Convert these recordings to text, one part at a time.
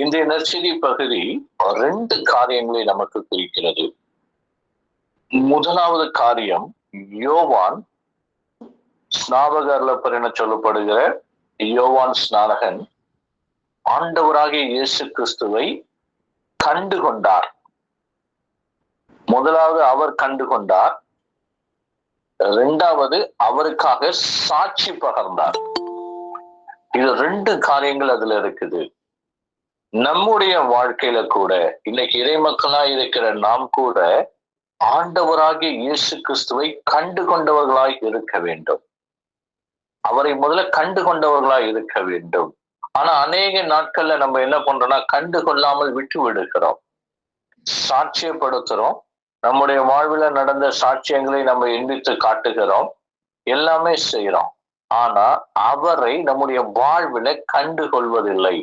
இந்த நற்செய்தி பகுதி ரெண்டு காரியங்களை நமக்கு குறிக்கிறது. முதலாவது காரியம் யோவான் ஸ்நாபகர்லப்பர் என சொல்லப்படுகிற யோவான் ஸ்நானகன் ஆண்டவராகிய இயேசு கிறிஸ்துவை கண்டு கொண்டார். முதலாவது அவர் கண்டு கொண்டார். இரண்டாவது அவருக்காக சாட்சி பகர்ந்தார். இது ரெண்டு காரியங்கள் அதுல இருக்குது. நம்முடைய வாழ்க்கையில கூட இன்னைக்கு இறைமக்களா இருக்கிற நாம் கூட ஆண்டவராகிய இயேசு கிறிஸ்துவை கண்டு கொண்டவர்களாய் இருக்க வேண்டும். அவரை முதல்ல கண்டு கொண்டவர்களாய் இருக்க வேண்டும். ஆனா அநேக நாட்கள்ல நம்ம என்ன பண்றோம்னா கண்டு கொள்ளாமல் விட்டு விடுகிறோம். சாட்சியப்படுத்துறோம். நம்முடைய வாழ்வில் நடந்த சாட்சியங்களை நம்ம எண்பித்து காட்டுகிறோம். எல்லாமே செய்யறோம் ஆனா அவரை நம்முடைய வாழ்வில கண்டு கொள்வதில்லை.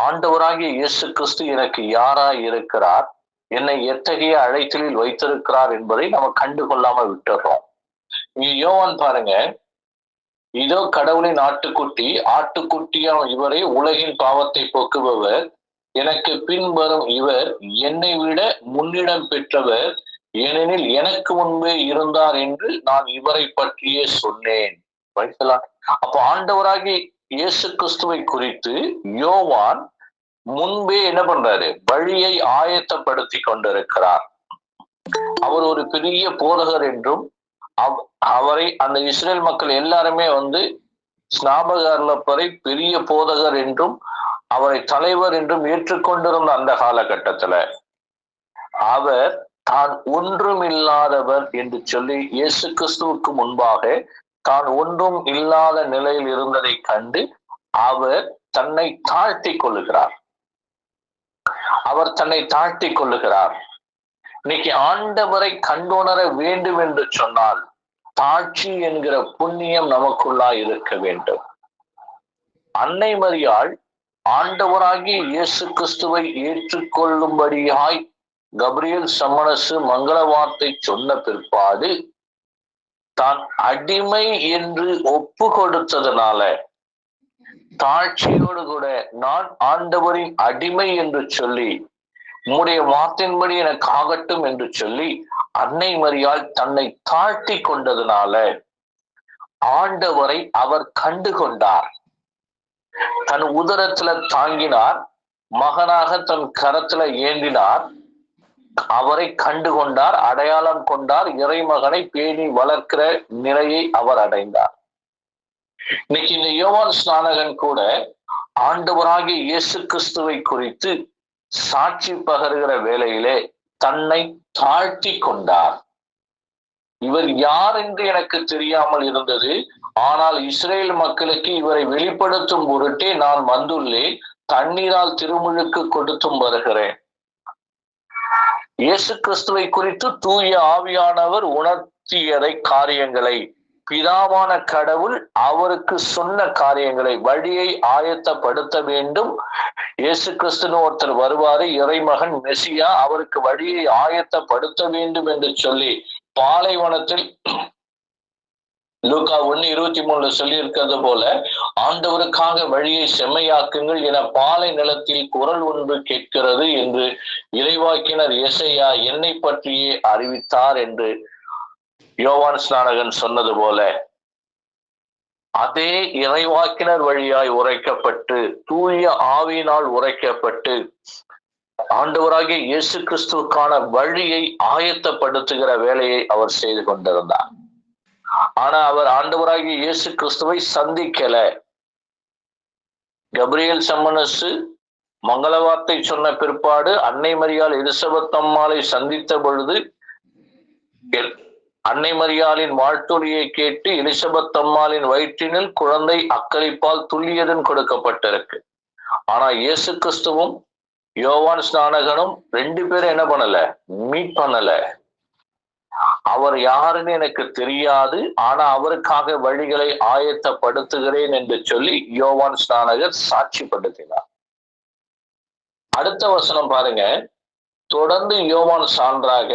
ஆண்டவராகிய இயேசு கிறிஸ்து எனக்கு யாரா இருக்கிறார்? என்னை எத்தகைய அழைத்தலில் வைத்திருக்கிறார் என்பதை நம்ம கண்டு கொள்ளாம விட்டுறோம். இங்க யோவான் பாருங்க. இதோ கடவுளின் ஆட்டுக்குட்டி ஆட்டுக்குட்டியாம் இவரே உலகின் பாவத்தை போக்குபவர். எனக்கு பின்வரும் இவர் என்னை விட முன்னிடம் பெற்றவர். ஏனெனில் எனக்கு முன்பே இருந்தார் என்று நான் இவரை பற்றியே சொன்னேன். அப்போ அப்ப ஆண்டவராகி இயேசு கிறிஸ்துவை குறித்து யோவான் முன்பே என்ன பண்றாரு? வழியை ஆயத்தப்படுத்தி கொண்டிருக்கிறார். அவர் ஒரு பெரிய போதகர் என்றும் அவரை அந்த இஸ்ரேல் மக்கள் எல்லாருமே வந்து ஸ்நாபகர்லப்பரை பெரிய போதகர் என்றும் அவரை தலைவர் என்றும் ஏற்றுக்கொண்டிருந்த அந்த காலகட்டத்துல அவர் தான் ஒன்றும் இல்லாதவர் என்று சொல்லி இயேசு கிறிஸ்துவுக்கு முன்பாக தான் ஒன்றும் இல்லாத நிலையில் இருந்ததை கண்டு அவர் தன்னை தாழ்த்தி கொள்ளுகிறார். அவர் தன்னை தாழ்த்தி கொள்ளுகிறார். இன்னைக்கு ஆண்டவரை கண்டுணர வேண்டும் என்று சொன்னால் தாட்சி என்கிற புண்ணியம் நமக்குள்ளா இருக்க வேண்டும். அன்னை மரியாள் ஆண்டவராகி இயேசு கிறிஸ்துவை ஏற்றுக்கொள்ளும்படியாய் கப்ரியல் சமணசு மங்கள வார்த்தை சொன்ன பிற்பாடு தான் அடிமை என்று ஒப்பு கொடுத்ததுனால தாழ்ச்சியோடு கூட நான் ஆண்டவரின் அடிமை என்று சொல்லி உம்முடைய வார்த்தையின்படி எனக்கு ஆகட்டும் என்று சொல்லி அன்னை மரியால் தன்னை தாழ்த்தி கொண்டதுனால ஆண்டவரை அவர் கண்டு கொண்டார் தன் உதரத்துல தாங்கினார் மகனாக தன் கரத்துல ஏந்தினார். அவரை கண்டு கொண்டார் அடையாளம் கொண்டார் இறைமகனை பேணி வளர்க்கிற நிலையை அவர் அடைந்தார். இன்னைக்கு இந்த யோவான் ஸ்நானகன் கூட ஆண்டவராகிய இயேசு கிறிஸ்துவை குறித்து சாட்சி பகருகிற வேளையிலே தன்னை தாழ்த்தி கொண்டார். இவர் யார் என்று எனக்கு தெரியாமல் இருந்தது. ஆனால் இஸ்ரேல் மக்களுக்கு இவரை வெளிப்படுத்தும் பொருட்டே நான் வந்துள்ளேன். தண்ணீரால் திருமுழுக்கு கொடுத்தும் வருகிறேன். இயேசு கிறிஸ்துவை குறித்து தூய ஆவியானவர் உணர்த்தியதை காரியங்களை பிதாவான கடவுள் அவருக்கு சொன்ன காரியங்களை வழியை ஆயத்தப்படுத்த வேண்டும். இயேசு கிறிஸ்துன்னு ஒருத்தர் வருவாரு இறைமகன் மெசியா அவருக்கு வழியை ஆயத்தப்படுத்த வேண்டும் என்று சொல்லி பாலைவனத்தில் லூக்கா ஒன்னு இருபத்தி மூணுல சொல்லி இருக்கிறது போல ஆண்டவருக்காக வழியை செம்மையாக்குங்கள் என பாலை நிலத்தில் குரல் ஒன்று கேட்கிறது என்று இறைவாக்கினர் இசையா என்னை பற்றியே அறிவித்தார் என்று யோவான் ஸ்நானகன் சொன்னது போல அதே இறைவாக்கினர் வழியாய் உரைக்கப்பட்டு தூய ஆவியினால் உரைக்கப்பட்டு ஆண்டவராகிய இயேசு கிறிஸ்துவுக்கான வழியை ஆயத்தப்படுத்துகிற வேலையை அவர் செய்து கொண்டிருந்தார். ஆனா அவர் ஆண்டவராகிய இயேசு கிறிஸ்துவை சந்திக்கல. கப்ரியல் சம்மனசு மங்களவார்த்தை சொன்ன பிற்பாடு அன்னை மரியால் எலிசபெத் அம்மாளை சந்தித்த பொழுது அன்னை மரியாளின் வாழ்த்துறையை கேட்டு எலிசபெத் அம்மாளின் வயிற்றினில் குழந்தை அக்களிப்பால் துல்லியதன் கொடுக்கப்பட்டிருக்கு. ஆனா இயேசு கிறிஸ்துவும் யோவான் ஸ்நானகனும் ரெண்டு பேரும் என்ன பண்ணல? மீட் பண்ணல. அவர் யாருன்னு எனக்கு தெரியாது. ஆனா அவருக்காக வழிகளை ஆயத்தப்படுத்துகிறேன் என்று சொல்லி யோவான் ஸ்நானகர் சாட்சிப்படுத்தினார் அடுத்த வசனம் பாருங்க. தொடர்ந்து யோவான் சான்றாக.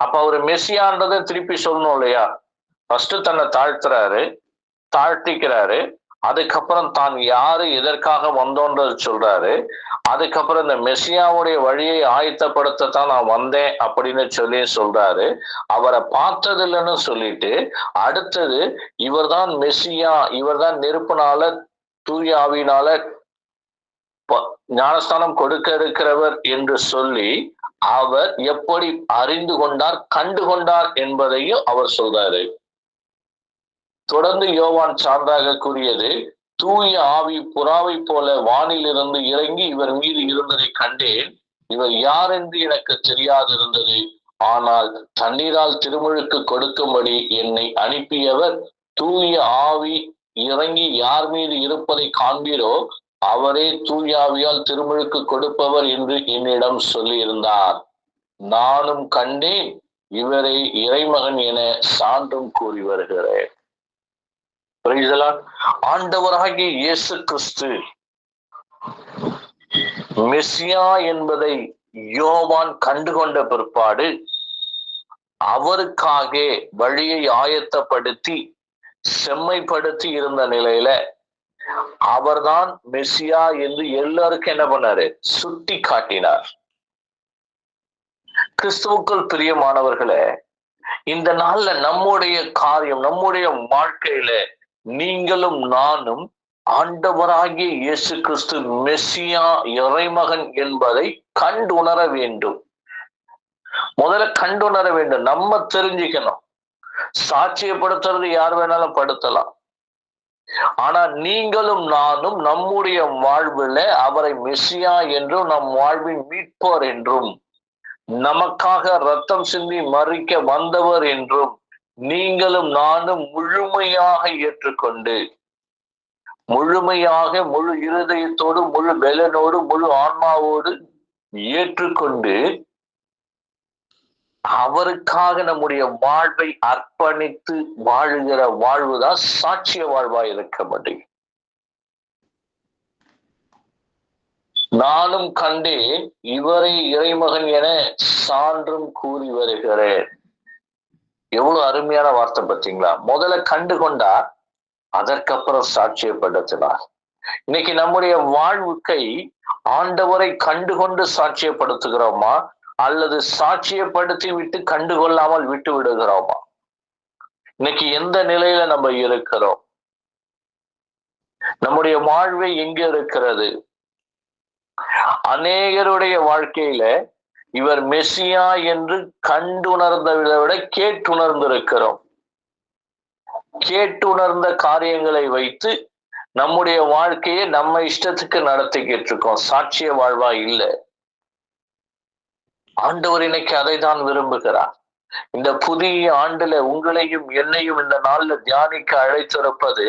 அப்ப அவர் மெஸ்ஸியான்றதை திருப்பி சொல்லணும் இல்லையா? ஃபர்ஸ்ட் தன்னை தாழ்த்துறாரு தாழ்த்திக்கிறாரு அதுக்கப்புறம் தான் யாரு எதற்காக வந்தோன்றது சொல்றாரு. அதுக்கப்புறம் இந்த மெஸ்ஸியாவுடைய வழியை ஆயத்தப்படுத்தத்தான் நான் வந்தேன் அப்படின்னு சொல்லி சொல்றாரு. அவரை பார்த்தது இல்லைன்னு சொல்லிட்டு அடுத்தது இவர்தான் மெஸ்ஸியா இவர்தான் நெருப்புனால தூயாவினால ஞானஸ்தானம் கொடுக்க இருக்கிறவர் என்று சொல்லி அவர் எப்படி அறிந்து கொண்டார் கண்டு கொண்டார் என்பதையும் அவர் சொல்றாரு. தொடர்ந்து யோவான் சான்றாக கூறியது தூய ஆவி புறாவை போல வானிலிருந்து இறங்கி இவர் மீது இருந்ததை கண்டேன். இவர் யார் என்று எனக்கு தெரியாதிருந்தது. ஆனால் தண்ணீரால் திருமுழுக்கு கொடுக்கும்படி என்னை அனுப்பியவர் தூய ஆவி இறங்கி யார் மீது இருப்பதை காண்பீரோ அவரே தூய ஆவியால் திருமுழுக்கு கொடுப்பவர் என்று என்னிடம் சொல்லியிருந்தார். நானும் கண்டேன் இவரை இறைமகன் என சான்றும் கூறி வருகிறேன். ஆண்டவராகிய இயேசு கிறிஸ்து மெஸ்ஸியா என்பதை யோவான் கண்டுகொண்ட பிற்பாடு அவருக்காக வழியை ஆயத்தப்படுத்தி செம்மைப்படுத்தி இருந்த நிலையில அவர்தான் மெஸ்ஸியா என்று எல்லாருக்கும் என்ன பண்ணாரு? சுட்டி காட்டினார். கிறிஸ்துவுக்குள் பிரியமானவர்களே இந்த நாள்ல நம்முடைய காரியம் நம்முடைய வாழ்க்கையில நீங்களும் நானும் ஆண்டவராகிய இயேசு கிறிஸ்து மெஸ்ஸியா இறைமகன் என்பதை கண்டுணர வேண்டும். முதல்ல கண்டுணர வேண்டும். நம்ம தெரிஞ்சுக்கணும். சாட்சியப்படுத்துறது யார் வேணாலும் படுத்தலாம். ஆனா நீங்களும் நானும் நம்முடைய வாழ்வில் அவரை மெஸ்ஸியா என்றும் நம் வாழ்வின் மீட்பர் என்றும் நமக்காக ரத்தம் சிந்தி மறிக்க வந்தவர் என்றும் நீங்களும் நானும் முழுமையாக ஏற்றுக்கொண்டு முழுமையாக முழு இருதயத்தோடு முழு பெலனோடு முழு ஆன்மாவோடு ஏற்றுக்கொண்டு அவருக்காக நம்முடைய வாழ்வை அர்ப்பணித்து வாழுகிற வாழ்வுதான் சாட்சிய வாழ்வா இருக்க முடியும். நானும் கண்டேன் இவரை இறைமகன் என சான்றும் கூறி வருகிறேன். எவ்வளவு அருமையான வார்த்தை பார்த்தீங்களா? முதல்ல கண்டு கொண்டா அதற்கப்புறம் சாட்சியப்படுத்தினார். இன்னைக்கு நம்முடைய வாழ்வுக்கை ஆண்டவரை கண்டுகொண்டு சாட்சியப்படுத்துகிறோமா? அல்லது சாட்சியப்படுத்தி விட்டு கண்டுகொள்ளாமல் விட்டு விடுகிறோமா? இன்னைக்கு எந்த நிலையில நம்ம இருக்கிறோம்? நம்முடைய வாழ்வை எங்க இருக்கிறது? அநேகருடைய வாழ்க்கையில இவர் மெஸ்ஸியா என்று கண்டுணர்ந்ததை விட கேட்டுணர்ந்திருக்கிறோம். கேட்டுணர்ந்த காரியங்களை வைத்து நம்முடைய வாழ்க்கையை நம்ம இஷ்டத்துக்கு நடத்திக்கிட்டு இருக்கோம். சாட்சிய வாழ்வா இல்லை. ஆண்டவர் இன்னைக்கு அதை தான் விரும்புகிறார். இந்த புதிய ஆண்டுல உங்களையும் என்னையும் இந்த நாள்ல தியானிக்க அழைத்திருப்பது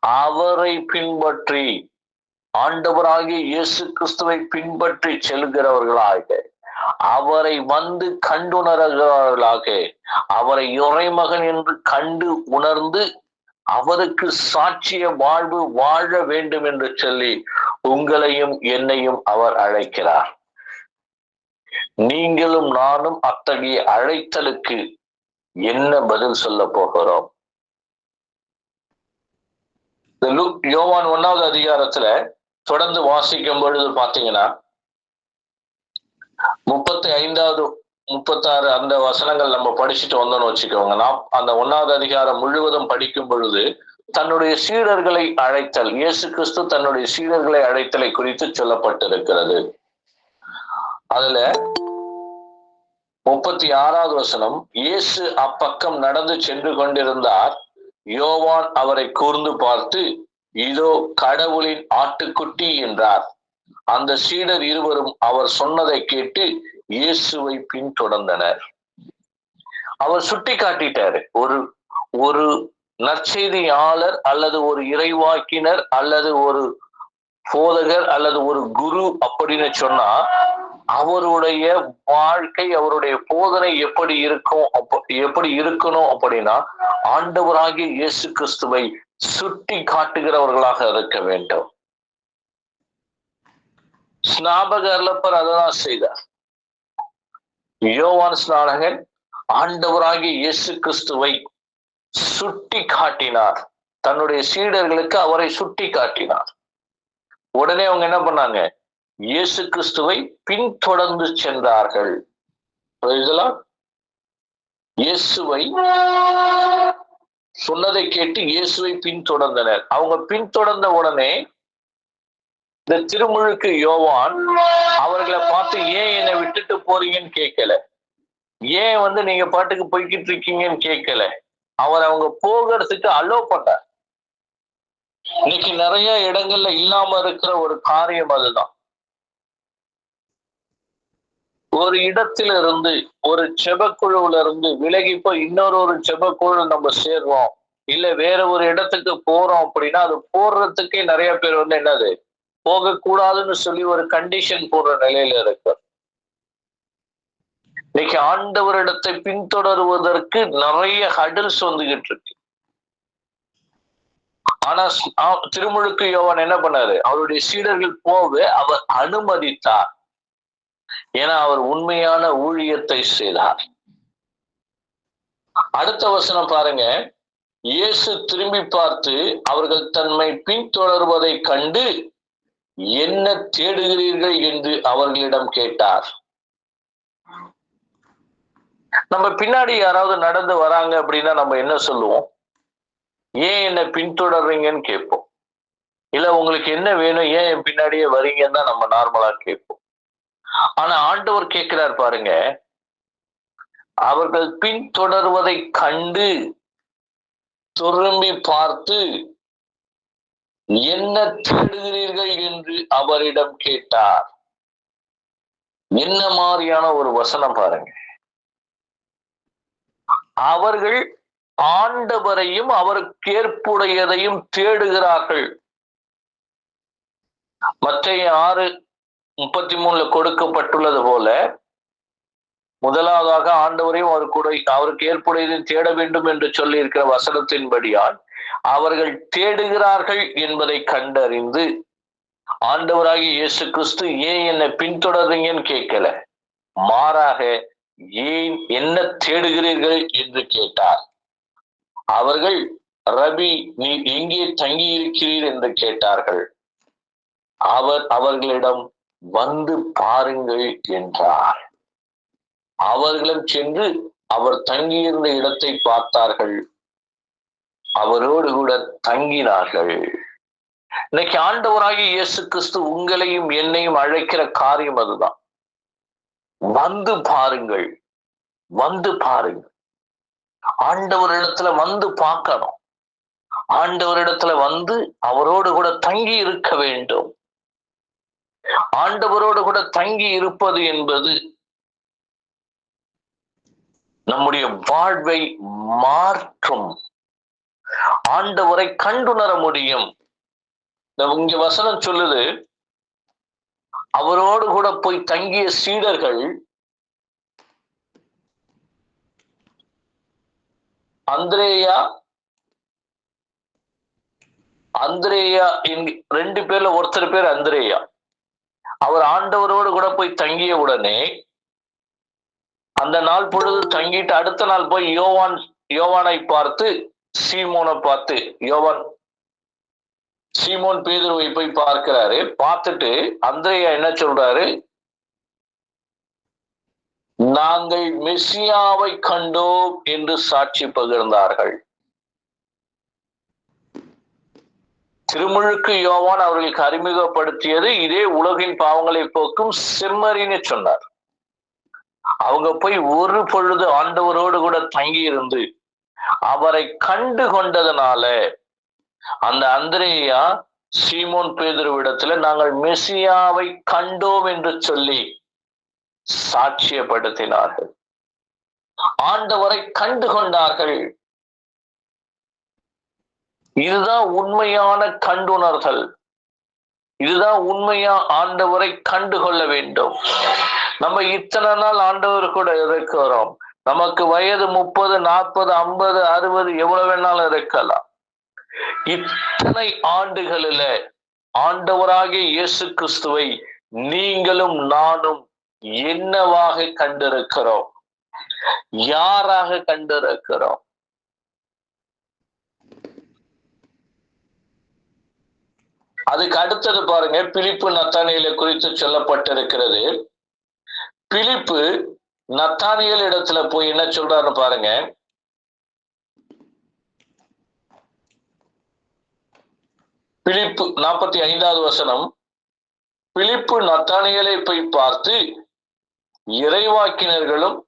அவரை பின்பற்றி ஆண்டவராகிய இயேசு கிறிஸ்துவை பின்பற்றி செல்கிறவர்களாக. அவரை வந்து கண்டுணர்கிறவர்களாக அவரை இறைமகன் என்று கண்டு உணர்ந்து அவருக்கு சாட்சிய வாழ்வு வாழ வேண்டும் என்று சொல்லி உங்களையும் என்னையும் அவர் அழைக்கிறார். நீங்களும் நானும் அத்தகைய அழைத்தலுக்கு என்ன பதில் சொல்ல போகிறோம்? யோவான் ஒன்னாவது அதிகாரத்துல தொடர்ந்து வாசிக்கும் பொழுது பாத்தீங்கன்னா முப்பத்தி ஐந்தாவது முப்பத்தாறு அந்த வசனங்கள் நம்ம படிச்சுட்டு வந்தோம்னு வச்சுக்கோங்க. நான் அந்த ஒன்னாவது அதிகாரம் முழுவதும் படிக்கும் பொழுது தன்னுடைய சீடர்களை அழைத்தல் இயேசு கிறிஸ்து தன்னுடைய சீடர்களை அழைத்தலை குறித்து சொல்லப்பட்டிருக்கிறது. அதுல முப்பத்தி ஆறாவது வசனம் இயேசு அப்பக்கம் நடந்து சென்று கொண்டிருந்தார். யோவான் அவரை கூர்ந்து பார்த்து இதோ கடவுளின் ஆட்டுக்குட்டி என்றார். அந்த சீடர் இருவரும் அவர் சொன்னதை கேட்டு இயேசுவை பின்தொடர்ந்தனர். அவர் சுட்டி காட்டிட்டாரு ஒரு ஒரு நற்செய்தியாளர் அல்லது ஒரு இறைவாக்கினர் அல்லது ஒரு போதகர் அல்லது ஒரு குரு அப்படின்னு சொன்னா அவருடைய வாழ்க்கை அவருடைய போதனை எப்படி இருக்கும் அப்ப- எப்படி இருக்கணும் அப்படின்னா ஆண்டவராகிய இயேசு கிறிஸ்துவை சுட்டி காட்டுகிறவர்களாக இருக்க வேண்டும். ஸ்நாபக அல்லப்பர் அதான் செய்தார் யோவான் ஸ்நானகன் ஆண்டவராகிய இயேசு கிறிஸ்துவை சுட்டி காட்டினார் தன்னுடைய சீடர்களுக்கு அவரை சுட்டி காட்டினார் உடனே அவங்க என்ன பண்ணாங்க? இயேசு கிறிஸ்துவை பின்தொடர்ந்து சென்றார்கள். இயேசுவை சொன்னதை கேட்டு இயேசுவை பின்தொடர்ந்தனர். அவங்க பின்தொடர்ந்த உடனே இந்த திருமுழுக்கு யோவான் அவர்களை பார்த்து ஏன் என்னை விட்டுட்டு போறீங்கன்னு கேட்கல? ஏன் வந்து நீங்க பாட்டுக்கு போய்கிட்டு இருக்கீங்கன்னு கேட்கல? அவர் அவங்க போகிறதுக்கு அலோ பண்ணார். இன்னைக்கு நிறைய இடங்கள்ல இல்லாம இருக்கிற ஒரு காரியம் அதுதான். ஒரு இடத்துல இருந்து ஒரு செபக்குழுவுல இருந்து விலகி போய் இன்னொரு ஒரு செபக்குழு நம்ம சேர்றோம். இல்ல வேற ஒரு இடத்துக்கு போறோம் அப்படின்னா அது போடுறதுக்கே நிறைய பேர் வந்து என்னது? போகக்கூடாதுன்னு சொல்லி ஒரு கண்டிஷன் போடுற நிலையில இருக்கார். இன்னைக்கு ஆண்டவரிடத்தை பின்தொடருவதற்கு நிறைய ஹடில்ஸ் வந்துகிட்டு இருக்கு. ஆனா திருமுழுக்கு யோவன் என்ன பண்ணாரு? அவருடைய சீடர்கள் போக அவர் அனுமதித்தார். ஏன்னா அவர் உண்மையான ஊழியத்தை செய்தார். அடுத்த வசனம் பாருங்க. இயேசு திரும்பி பார்த்து அவர்கள் தன்மை பின்தொடர்வதை கண்டு என்ன தேடுகிறீர்கள் என்று அவர்களிடம் கேட்டார். நம்ம பின்னாடி யாராவது நடந்து வராங்க அப்படின்னா நம்ம என்ன சொல்லுவோம்? ஏன் என்ன பின்தொடர்றீங்கன்னு கேட்போம். இல்ல உங்களுக்கு என்ன வேணும் ஏன் என் பின்னாடியே வரீங்கன்னு தான் நம்ம நார்மலா கேட்போம். ஆனா ஆண்டவர் கேட்கிறார் பாருங்க அவர்கள் பின்தொடர்வதை கண்டு திரும்பி பார்த்து என்ன தேடுகிறீர்கள் என்று அவரிடம் கேட்டார். என்ன மாதிரியான ஒரு வசனம் பாருங்க. அவர்கள் ஆண்டவரையும் அவருக்கு ஏற்புடையதையும் தேடுகிறார்கள். மற்ற ஆறு முப்பத்தி மூணுல கொடுக்கப்பட்டுள்ளது போல முதலாவதாக ஆண்டவரையும் அவர் கூட அவருக்கு ஏற்புடையதையும் தேட வேண்டும் என்று சொல்லி இருக்கிற வசனத்தின்படியால் அவர்கள் தேடுகிறார்கள் என்பதை கண்டறிந்து ஆண்டவராகி இயேசு கிறிஸ்து ஏன் என்னை பின்தொடருங்கன்னு கேட்கல. மாறாக ஏன் என்ன தேடுகிறீர்கள் என்று கேட்டார். அவர்கள் ரபி நீ எங்கே தங்கி இருக்கிறீர் என்று கேட்டார்கள். அவர் அவர்களிடம் வந்து பாருங்கள் என்றார். அவர்களும் சென்று அவர் தங்கியிருந்த இடத்தை பார்த்தார்கள். அவரோடு கூட தங்கினார்கள். இன்னைக்கு ஆண்டவராகி இயேசு கிறிஸ்து உங்களையும் என்னையும் அழைக்கிற காரியம் அதுதான். வந்து பாருங்கள். வந்து பாருங்கள். ஆண்டவரிடத்துல வந்து பார்க்கணும். ஆண்டவரிடத்துல வந்து அவரோடு கூட தங்கி இருக்க வேண்டும். ஆண்டவரோடு கூட தங்கி இருப்பது என்பது நம்முடைய வாழ்வை மாற்றும் ஆண்டவரை கண்டுணர முடியும். இங்க வசனம் சொல்லுது அவரோடு கூட போய் தங்கிய சீடர்கள் அந்திரேயா அந்திரேயா ரெண்டு பேர்ல ஒருத்தர் பேர் அந்திரேயா. அவர் ஆண்டவரோடு கூட போய் தங்கிய உடனே அந்த நாள் பொழுது தங்கிட்டு அடுத்த நாள் போய் யோவான் யோவானை பார்த்து சீமோனை பார்த்து யோவான் சீமோன் பேதுருவை போய் பார்க்கிறாரு. பார்த்துட்டு அந்திரையா என்ன சொல்றாரு? நாங்கள் மெஸ்ஸியாவை கண்டோம் என்று சாட்சி பகிர்ந்தார்கள். திருமுழுக்கு யோவான் அவர்களுக்கு அறிமுகப்படுத்தியது இதே உலகின் பாவங்களை போக்கும் செம்மறின்னு சொன்னார். அவங்க போய் ஒரு பொழுது ஆண்டவரோடு கூட தங்கி இருந்து அவரை கண்டு கொண்டதுனால அந்த அந்திரேயா சீமோன் பேதுருவிடத்துல நாங்கள் மெசியாவை கண்டோம் என்று சொல்லி சாட்சியப்படுத்தினார்கள். ஆண்டவரை கண்டு கொண்டார்கள். இதுதான் உண்மையான கண்டுணர்தல். இதுதான் உண்மையா ஆண்டவரை கண்டு கொள்ள வேண்டும். நம்ம இத்தனை நாள் ஆண்டவர் கூட இருக்கிறோம் நமக்கு வயது முப்பது நாற்பது ஐம்பது அறுபது எவ்வளவு வேணாலும் இருக்கலாம். இத்தனை ஆண்டுகளில ஆண்டவராகிய இயேசு கிறிஸ்துவை நீங்களும் நானும் என்னவாக கண்டிருக்கிறோம்? யாராக கண்டிருக்கிறோம்? அதுக்கு அடுத்தது பாருங்க பிலிப்பு நத்தானியில குறித்து சொல்லப்பட்டிருக்கிறது. பிலிப்பு நத்தானியல் இடத்துல போய் என்ன சொல்றாரு பாருங்க. பிலிப்பு நாற்பத்தி ஐந்தாவது வசனம். பிலிப்பு நத்தானியலை போய் பார்த்து இறைவாக்கினர்களும்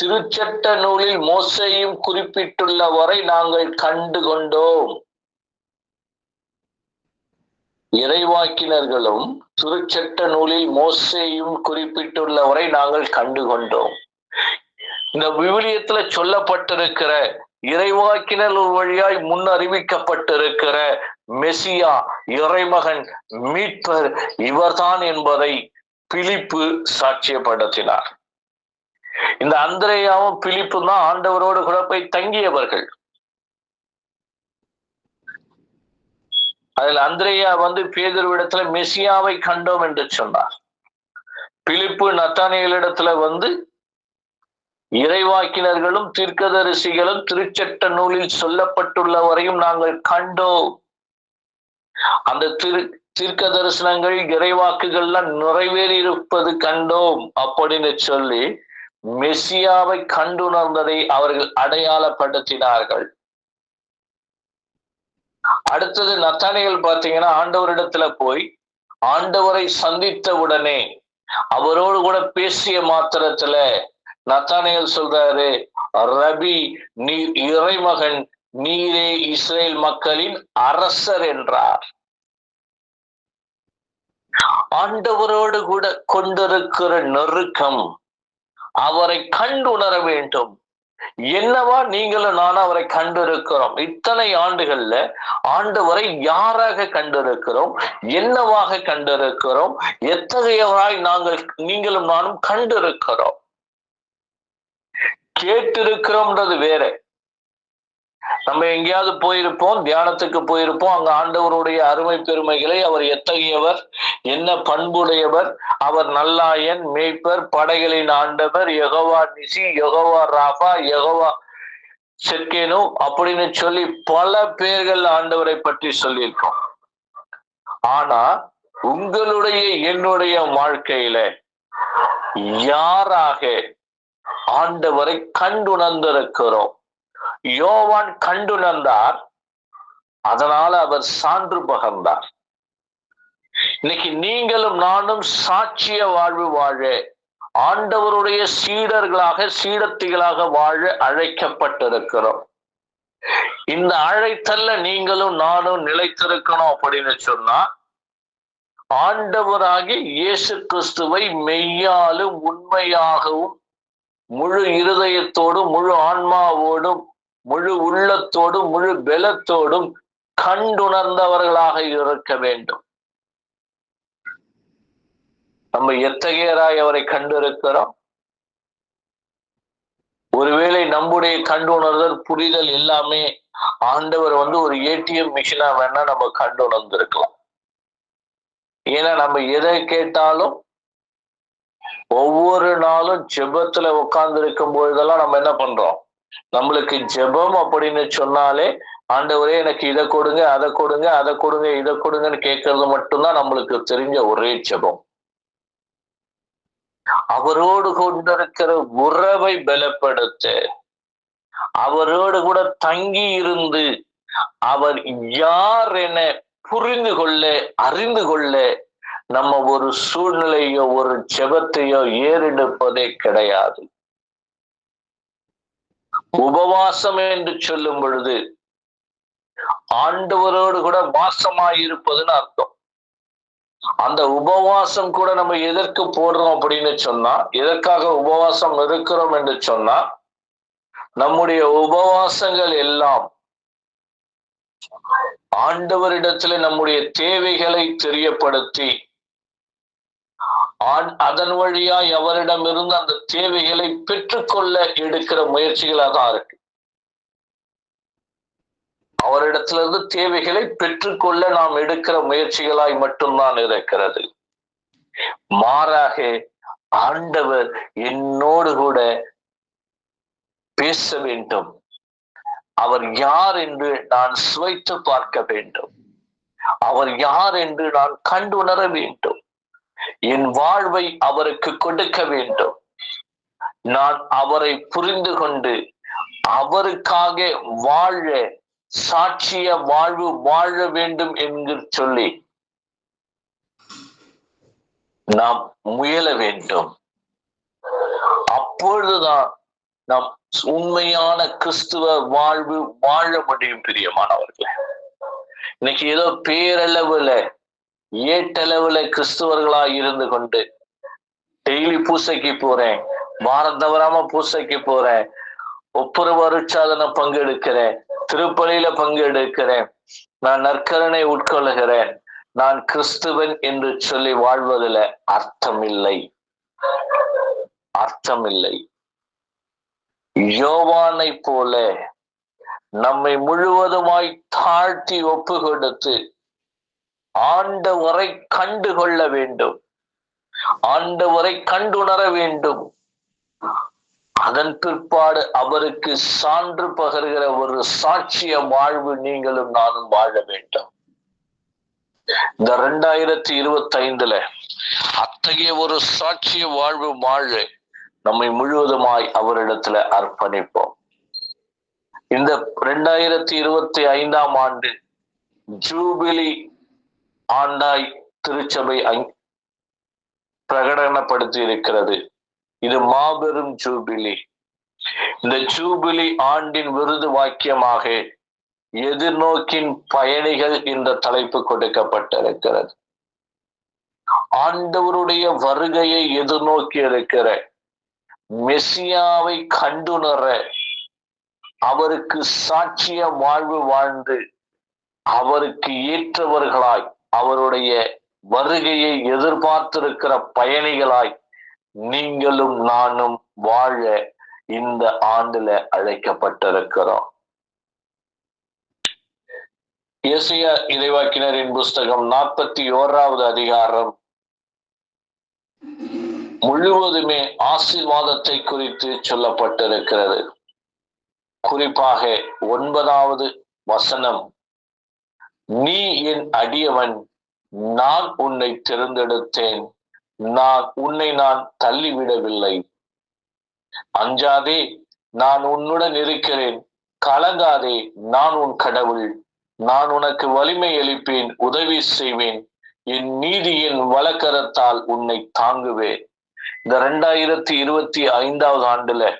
திருச்சட்ட நூலில் மோசையும் குறிப்பிட்டுள்ள வரை நாங்கள் கண்டு கொண்டோம் இறைவாக்கினர்களும் திருச்சட்ட நூலில் மோசையும் குறிப்பிட்டுள்ளவரை நாங்கள் கண்டு கொண்டோம் இந்த விவிலியத்துல சொல்லப்பட்டிருக்கிற இறைவாக்கினர் வழியாய் முன் அறிவிக்கப்பட்டிருக்கிற மெசியா இறைமகன் மீட்பர் இவர்தான் என்பதை பிலிப்பு சாட்சியப்படுத்தினார். இந்த அந்திரேயாவும் பிலிப்பு தான் ஆண்டவரோடு கூட போய் தங்கியவர்கள். அதில் அந்திரேயா வந்து பேதர்விடத்துல மெசியாவை கண்டோம் என்று சொன்னார். பிலிப்பு நத்தானியலிடத்துல வந்து இறைவாக்கினர்களும் தீர்க்கதரிசிகளும் திருச்சட்ட நூலில் சொல்லப்பட்டுள்ளவரையும் நாங்கள் கண்டோம். அந்த திரு தீர்க்க தரிசனங்கள் இறைவாக்குகள்லாம் நிறைவேறி இருப்பது கண்டோம் அப்படின்னு சொல்லி மெஸ்ஸியாவை கண்டுணர்ந்ததை அவர்கள் அடையாளப்படுத்தினார்கள். அடுத்தது நத்தானிகள் பார்த்தீங்கன்னா ஆண்டவரிடத்துல போய் ஆண்டவரை சந்தித்த உடனே அவரோடு கூட பேசிய மாத்திரத்துல நத்தானியல் சொல்றாரு ரபி நீ இறைமகன் நீரே இஸ்ரேல் மக்களின் அரசர் என்றார். ஆண்டவரோடு கூட கொண்டிருக்கிற நெருக்கம் அவரை கண்டுணர வேண்டும். என்னவா நீங்களும் நானும் அவரை கண்டிருக்கிறோம்? இத்தனை ஆண்டுகள்ல ஆண்டவரை யாராக கண்டிருக்கிறோம்? என்னவாக கண்டிருக்கிறோம்? எத்தகையவராய் நாங்கள் நீங்களும் நானும் கண்டிருக்கிறோம்? கேட்டிருக்கிறோம்ன்றது வேற. நம்ம எங்கேயாவது போயிருப்போம் தியானத்துக்கு போயிருப்போம். அங்க ஆண்டவருடைய அருமை பெருமைகளை அவர் எத்தகையவர் என்ன பண்புடையவர் அவர் நல்லாயன் மேய்ப்பர் படைகளின் ஆண்டவர் யகவா நிசி யகவா ராபா யகவா செக்கேனு அப்படின்னு சொல்லி பல பேர்கள் ஆண்டவரை பற்றி சொல்லியிருக்கோம். ஆனா உங்களுடைய என்னுடைய வாழ்க்கையில யாராக ஆண்டவரை கண்டுணர்ந்திருக்கிறோம்? யோவான் கண்டுணர்ந்தார் அதனால அவர் சான்று பகர்ந்தார். இன்னைக்கு நீங்களும் நானும் சாட்சிய வாழ்வு வாழ ஆண்டவருடைய சீடர்களாக சீடத்திகளாக வாழ அழைக்கப்பட்டிருக்கிறோம். இந்த அழைத்தல்ல நீங்களும் நானும் நிலைத்திருக்கணும் அப்படின்னு சொன்னா ஆண்டவராகி இயேசு கிறிஸ்துவை மெய்யாலும் உண்மையாகவும் முழு இருதயத்தோடும் முழு ஆன்மாவோடும் முழு உள்ளத்தோடும் முழு பலத்தோடும் கண்டுணர்ந்தவர்களாக இருக்க வேண்டும். நம்ம எத்தகையராய் அவரை கண்டிருக்கிறோம்? ஒருவேளை நம்முடைய கண்டுணர்தல் புரிதல் எல்லாமே ஆண்டவர் வந்து ஒரு ஏடிஎம் மிஷினா வேணா நம்ம கண்டுணர்ந்திருக்கலாம். ஏன்னா நம்ம எதை கேட்டாலும் ஒவ்வொரு நாளும் ஜெபத்துல உட்கார்ந்து இருக்கும் பொழுதெல்லாம் நம்ம என்ன பண்றோம்? நம்மளுக்கு ஜெபம் அப்படின்னு சொன்னாலே ஆண்டவரே எனக்கு இதை கொடுங்க அதை கொடுங்க அதை கொடுங்க இதை கொடுங்கன்னு கேட்கறது மட்டும்தான் நம்மளுக்கு தெரிஞ்ச ஒரே ஜெபம். அவரோடு கொண்டிருக்கிற உறவை பலப்படுத்த அவரோடு கூட தங்கி இருந்து அவர் யார் என புரிந்து கொள்ள அறிந்து கொள்ள நம்ம ஒரு சூழ்நிலையோ ஒரு ஜெபத்தையோ ஏறெடுப்பதே கிடையாது. உபவாசம் என்று சொல்லும் பொழுது ஆண்டவரோடு கூட வாசமாயிருப்பதுன்னு அர்த்தம். அந்த உபவாசம் கூட நம்ம எதற்கு போடுறோம் அப்படின்னு சொன்னா எதற்காக உபவாசம் இருக்கிறோம் என்று சொன்னா நம்முடைய உபவாசங்கள் எல்லாம் ஆண்டவரிடத்துல நம்முடைய தேவைகளை தெரியப்படுத்தி அதன் வழியா எவரிடம் இருந்து அந்த தேவைகளை பெற்றுக்கொள்ள எடுக்கிற முயற்சிகளாக தான் இருக்கு. அவரிடத்துல இருந்து தேவைகளை பெற்றுக்கொள்ள நாம் எடுக்கிற முயற்சிகளாய் மட்டும்தான் இருக்கிறது. மாறாக ஆண்டவர் என்னோடு கூட பேச வேண்டும். அவர் யார் என்று நான் சுவைத்து பார்க்க வேண்டும். அவர் யார் என்று நான் கண்டுணர வேண்டும். என் வாழ்வை அவருக்கு கொடுக்க வேண்டும். நான் அவரை புரிந்து கொண்டு அவருக்காக வாழ சாட்சிய வாழ்வு வாழ வேண்டும் என்று சொல்லி நாம் முயல வேண்டும். அப்பொழுதுதான் நாம் உண்மையான கிறிஸ்துவ வாழ்வு வாழ முடியும் பிரியமானவர்களே. இன்னைக்கு ஏதோ பேரளவுல ஏட்டளவுல கிறிஸ்துவர்களா இருந்து கொண்டு டெய்லி பூசைக்கு போறேன். வாரம் தவறாம பூசைக்கு போறேன். ஒப்புரவு அருட்சாதனம் பங்கெடுக்கிறேன். திருப்பலியில பங்கெடுக்கிறேன். நான் நற்கரனை உட்கொள்ளுகிறேன். நான் கிறிஸ்துவன் என்று சொல்லி வாழ்வதில் அர்த்தமில்லை. அர்த்தமில்லை. யோவானை போல நம்மை முழுவதுமாய் தாழ்த்தி ஒப்பு கொடுத்து ஆண்டவரை கண்டு கொள்ள வேண்டும். ஆண்டவரை கண்டுணர வேண்டும். அதன் பிற்பாடு அவருக்கு சான்று பகர்கிற ஒரு சாட்சிய வாழ்வு நீங்களும் நானும் வாழ வேண்டும். இந்த ரெண்டாயிரத்தி இருபத்தி ஐந்துல அத்தகைய ஒரு சாட்சிய வாழ்வு வாழ நம்மை முழுவதுமாய் அவரிடத்துல அர்ப்பணிப்போம். இந்த ரெண்டாயிரத்தி இருபத்தி ஐந்தாம் ஆண்டு ஜூபிலி ஆண்டாய் திருச்சபை பிரகடனப்படுத்தி இருக்கிறது இது மாபெரும் ஜூபிலி. இந்த ஜூபிலி ஆண்டின் விருது வாக்கியமாக எதிர்நோக்கின் பயணிகள் இந்த தலைப்பு கொடுக்கப்பட்டிருக்கிறது. ஆண்டவருடைய வருகையை எதிர்நோக்கி இருக்கிற மெசியாவை கண்டுணர அவருக்கு சாட்சிய வாழ்வு வாழ்ந்து அவருக்கு ஏற்றவர்களாய் அவருடைய வருகையை எதிர்பார்த்திருக்கிற பயணிகளாய் நீங்களும் நானும் வாழ இந்த ஆண்டுல அழைக்கப்பட்டிருக்கிறோம். இயேசிய இறைவாக்கினரின் புஸ்தகம் நாற்பத்தி ஓராவது அதிகாரம். முழுவதுமே ஆசீர்வாதத்தை குறித்து சொல்லப்பட்டிருக்கிறது. குறிப்பாக ஒன்பதாவது வசனம். நீ என் அடியவன் நான் உன்னை தேர்ந்தெடுத்தேன். நான் உன்னை நான் தள்ளிவிடவில்லை. அஞ்சாதே நான் உன்னுடன் இருக்கிறேன். கலங்காதே நான் உன் கடவுள். நான் உனக்கு வலிமை அளிப்பேன் உதவி செய்வேன். என் நீதியின் வழக்கரத்தால் உன்னை தாங்குவேன். இந்த ரெண்டாயிரத்தி இருபத்தி ஐந்தாவது ஆண்டுல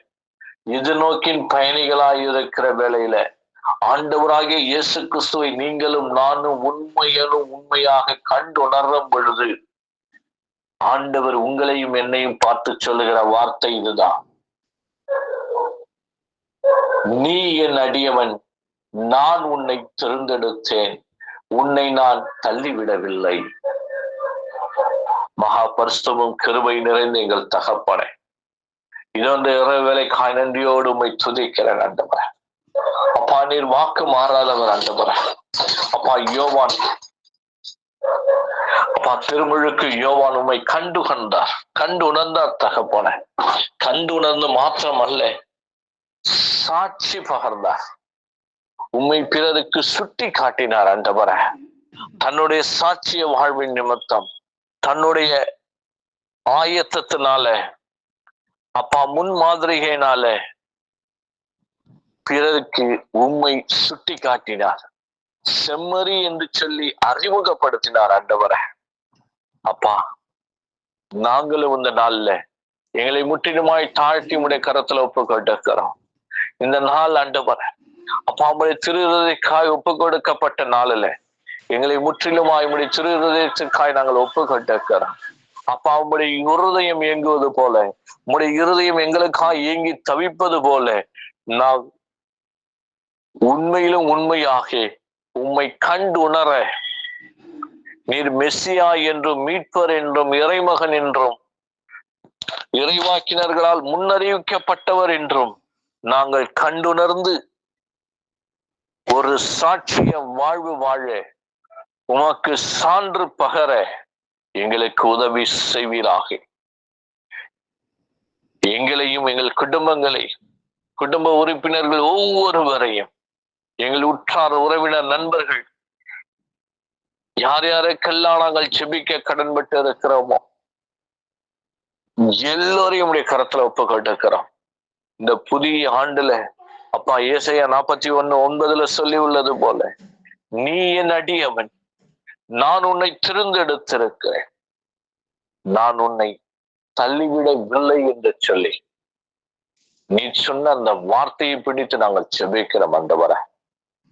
இது நோக்கின் பயணிகளாய் இருக்கிற வேளையில ஆண்டவராகிய இயேசு கிறிஸ்துவை நீங்களும் நானும் உண்மையனும் உண்மையாக கண்டுணரும் பொழுது ஆண்டவர் உங்களையும் என்னையும் பார்த்து சொல்லுகிற வார்த்தை இதுதான். நீ என் அடியவன் நான் உன்னை தேர்ந்தெடுத்தேன் உன்னை நான் தள்ளிவிடவில்லை. மகா பரிசுமும் கிருபை நிறைந்த எங்கள் தகப்பனே. இதொன்று இரவேளை காய் நன்றியோடு உண்மை துதிக்கிறேன் ஆண்டவரே. அப்பா நீர் வாக்கு மாறாதவர் ஆண்டவரே. அப்பா யோவான். அப்பா திருமுழுக்கு யோவான் உண்மை கண்டு கண்டார். கண்டு உணர்ந்தார் தகப்போன. கண்டு உணர்ந்து மாத்திரம் அல்ல சாட்சி பகர்ந்தார். உண்மை பிறருக்கு சுட்டி காட்டினார் ஆண்டவர. தன்னுடைய சாட்சிய வாழ்வின் நிமித்தம் தன்னுடைய ஆயத்தத்தினால அப்பா முன் மாதிரிகையினால பிறருக்கு உண்மை சுட்டி காட்டினார் செம்மறி என்று சொல்லி அறிமுகப்படுத்தினார் அண்டவரை அப்பா நாங்களும் இந்த நாள்ல எங்களை முற்றிலுமாய் தாழ்த்தி உடைய கரத்துல ஒப்பு கொண்டிருக்கிறோம் இந்த நாள் அண்டவர அப்பா உடைய திருஹதயக்காய் ஒப்பு கொடுக்கப்பட்ட நாளில் எங்களை முற்றிலுமாய் உடைய திருதயத்துக்காய் நாங்கள் ஒப்பு கொண்டிருக்கிறோம் அப்பா உடைய இருதயம் இயங்குவது போல உடைய இருதயம் எங்களுக்காய் இயங்கி தவிப்பது போல நான் உண்மையிலும் உண்மையாக உம்மை கண்டு உணர நீர் மெஸ்ஸியா என்றும் மீட்பர் என்றும் இறைமகன் என்றும் இறைவாக்கினர்களால் முன்னறிவிக்கப்பட்டவர் என்றும் நாங்கள் கண்டுணர்ந்து ஒரு சாட்சிய வாழ்வு வாழ உமக்கு சான்று பகர எங்களுக்கு உதவி செய்வீராக. எங்களையும் எங்கள் குடும்பங்களை குடும்ப உறுப்பினர்கள் ஒவ்வொருவரையும் எங்கள் உற்றார் உறவினர் நண்பர்கள். யார் யாருக்கெல்லாம் நாங்கள் செபிக்க கடன்பட்டு இருக்கிறோமோ எல்லோரையும் உடைய கரத்துல ஒப்புக்கொண்டு இருக்கிறோம் இந்த புதிய ஆண்டுல அப்பா ஏசையா நாற்பத்தி ஒண்ணு ஒன்பதுல சொல்லி உள்ளது போல நீ என் அடியவன் நான் உன்னை திருந்தெடுத்திருக்கிறேன். நான் உன்னை தள்ளிவிடவில்லை என்று சொல்லி நீ சொன்ன அந்த வார்த்தையை பிடித்து நாங்கள் செபிக்கிறோம் அந்தவர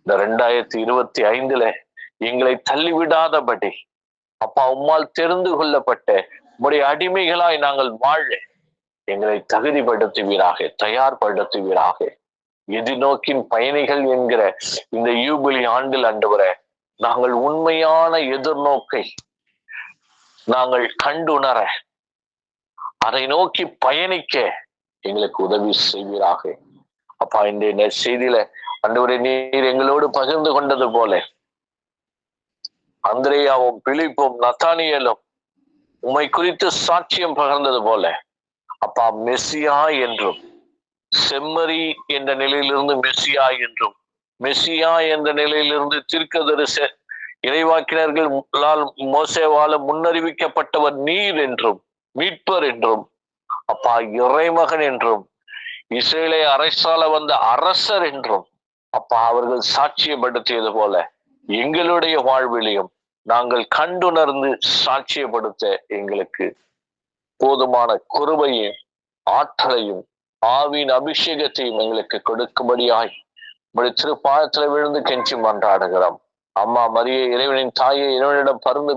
இந்த ரெண்டாயிரத்தி இருபத்தி ஐந்துல எங்களை தள்ளிவிடாதபடி அப்பா உம்மால் தெரிந்து கொள்ளப்பட்ட உடைய அடிமைகளாய் நாங்கள் வாழ எங்களை தகுதிப்படுத்துவீராக தயார்படுத்துவீராக. எதிர்நோக்கின் பயணிகள் என்கிற இந்த யூபிலி ஆண்டில் அண்டுவர நாங்கள் உண்மையான எதிர்நோக்கை நாங்கள் கண்டுணர அதை நோக்கி பயணிக்க எங்களுக்கு உதவி செய்வீராக. அப்பா இந்த செய்தியில அன்றுவரை நீர் எங்களோடு பகிர்ந்து கொண்டது போல. அந்திரேயாவும் பிலிப்பும் நத்தானியலும் உமை குறித்து சாட்சியம் பகிர்ந்தது போல. அப்பா மெஸ்ஸியா என்றும் செம்மறி என்ற நிலையிலிருந்து மெஸ்ஸியா என்றும் மெஸ்ஸியா என்ற நிலையிலிருந்து தீர்க்கதரிச இறைவாக்கினர்களால் மோசேவால முன்னறிவிக்கப்பட்டவர் நீர் என்றும் மீட்பர் என்றும் அப்பா இறைமகன் என்றும் இஸ்ரேலை அரசால வந்த அரசர் என்றும் அப்பா அவர்கள் சாட்சியப்படுத்தியது போல எங்களுடைய வாழ்விலையும் நாங்கள் கண்டுணர்ந்து சாட்சியப்படுத்த எங்களுக்கு போதுமான குருவையும் ஆற்றலையும் ஆவின் அபிஷேகத்தையும் எங்களுக்கு கொடுக்கும்படியாய் உடைய திருப்பாதத்துல விழுந்து கெஞ்சி மன்றாடுகிறோம். அம்மா மரிய இறைவனின் தாயை இறைவனிடம் பருந்து